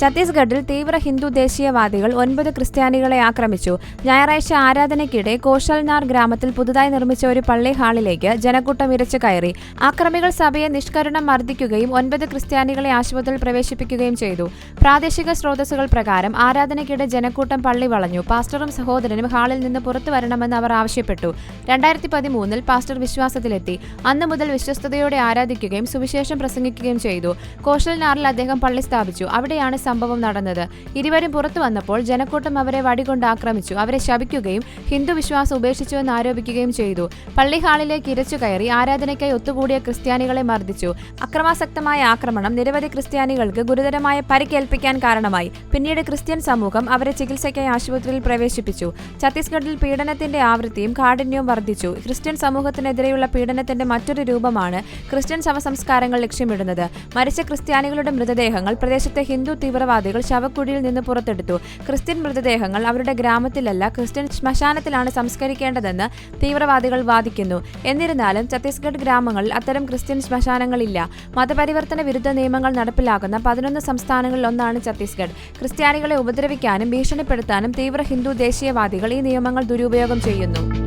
ഛത്തീസ്ഗഡിൽ തീവ്ര ഹിന്ദു ദേശീയവാദികൾ ഒൻപത് ക്രിസ്ത്യാനികളെ ആക്രമിച്ചു. ഞായറാഴ്ച ആരാധനയ്ക്കിടെ കോഷൽനാർ ഗ്രാമത്തിൽ പുതുതായി നിർമ്മിച്ച ഒരു പള്ളി ഹാളിലേക്ക് ജനക്കൂട്ടം ഇരച്ചു കയറി. ആക്രമികൾ സഭയെ നിഷ്കരുണം മർദ്ദിക്കുകയും ഒൻപത് ക്രിസ്ത്യാനികളെ ആശുപത്രിയിൽ പ്രവേശിപ്പിക്കുകയും ചെയ്തു. പ്രാദേശിക സ്രോതസ്സുകൾ പ്രകാരം ആരാധനയ്ക്കിടെ ജനക്കൂട്ടം പള്ളി വളഞ്ഞു. പാസ്റ്ററും സഹോദരനും ഹാളിൽ നിന്ന് പുറത്തു വരണമെന്ന് അവർ ആവശ്യപ്പെട്ടു. രണ്ടായിരത്തി പതിമൂന്നിൽ പാസ്റ്റർ വിശ്വാസത്തിലെത്തി. അന്ന് മുതൽ വിശ്വസ്തയോടെ ആരാധിക്കുകയും സുവിശേഷം പ്രസംഗിക്കുകയും ചെയ്തു. കോഷൽനാറിൽ അദ്ദേഹം പള്ളി സ്ഥാപിച്ചു. അവിടെയാണ് സംഭവം നടന്നത്. ഇരുവരും പുറത്തു വന്നപ്പോൾ ജനക്കൂട്ടം അവരെ വടികൊണ്ട് ആക്രമിച്ചു. അവരെ ശപിക്കുകയും ഹിന്ദു വിശ്വാസം ഉപേക്ഷിച്ചുവെന്ന് ആരോപിക്കുകയും ചെയ്തു. പള്ളി ഹാളിലേക്ക് ഇരച്ചു കയറി ആരാധനയ്ക്കായി ഒത്തുകൂടിയ ക്രിസ്ത്യാനികളെ മർദ്ദിച്ചു. അക്രമാസക്തമായ ആക്രമണം നിരവധി ക്രിസ്ത്യാനികൾക്ക് ഗുരുതരമായ പരിക്കേൽപ്പിക്കാൻ കാരണമായി. പിന്നീട് ക്രിസ്ത്യൻ സമൂഹം അവരെ ചികിത്സയ്ക്കായി ആശുപത്രിയിൽ പ്രവേശിപ്പിച്ചു. ഛത്തീസ്ഗഡിൽ പീഡനത്തിന്റെ ആവൃത്തിയും കാഠിന്യവും വർദ്ധിച്ചു. ക്രിസ്ത്യൻ സമൂഹത്തിനെതിരെയുള്ള പീഡനത്തിന്റെ മറ്റൊരു രൂപമാണ് ക്രിസ്ത്യൻ ശവസംസ്കാരങ്ങൾ ലക്ഷ്യമിടുന്നത്. മരിച്ച ക്രിസ്ത്യാനികളുടെ മൃതദേഹങ്ങൾ പ്രദേശത്തെ ഹിന്ദു തീവ്രവാദികൾ ശവക്കുഴിയിൽ നിന്ന് പുറത്തെടുത്തു. ക്രിസ്ത്യൻ മൃതദേഹങ്ങൾ അവരുടെ ഗ്രാമത്തിലല്ല ക്രിസ്ത്യൻ ശ്മശാനത്തിലാണ് സംസ്കരിക്കേണ്ടതെന്ന് തീവ്രവാദികൾ വാദിക്കുന്നു. എന്നിരുന്നാലും ഛത്തീസ്ഗഡ് ഗ്രാമങ്ങളിൽ അത്തരം ക്രിസ്ത്യൻ ശ്മശാനങ്ങളില്ല. മതപരിവർത്തന വിരുദ്ധ നിയമങ്ങൾ നടപ്പിലാക്കുന്ന പതിനൊന്ന് സംസ്ഥാനങ്ങളിൽ ഒന്നാണ് ഛത്തീസ്ഗഡ്. ക്രിസ്ത്യാനികളെ ഉപദ്രവിക്കാനും ഭീഷണിപ്പെടുത്താനും തീവ്ര ഹിന്ദു ദേശീയവാദികൾ ഈ നിയമങ്ങൾ ദുരുപയോഗം ചെയ്യുന്നു.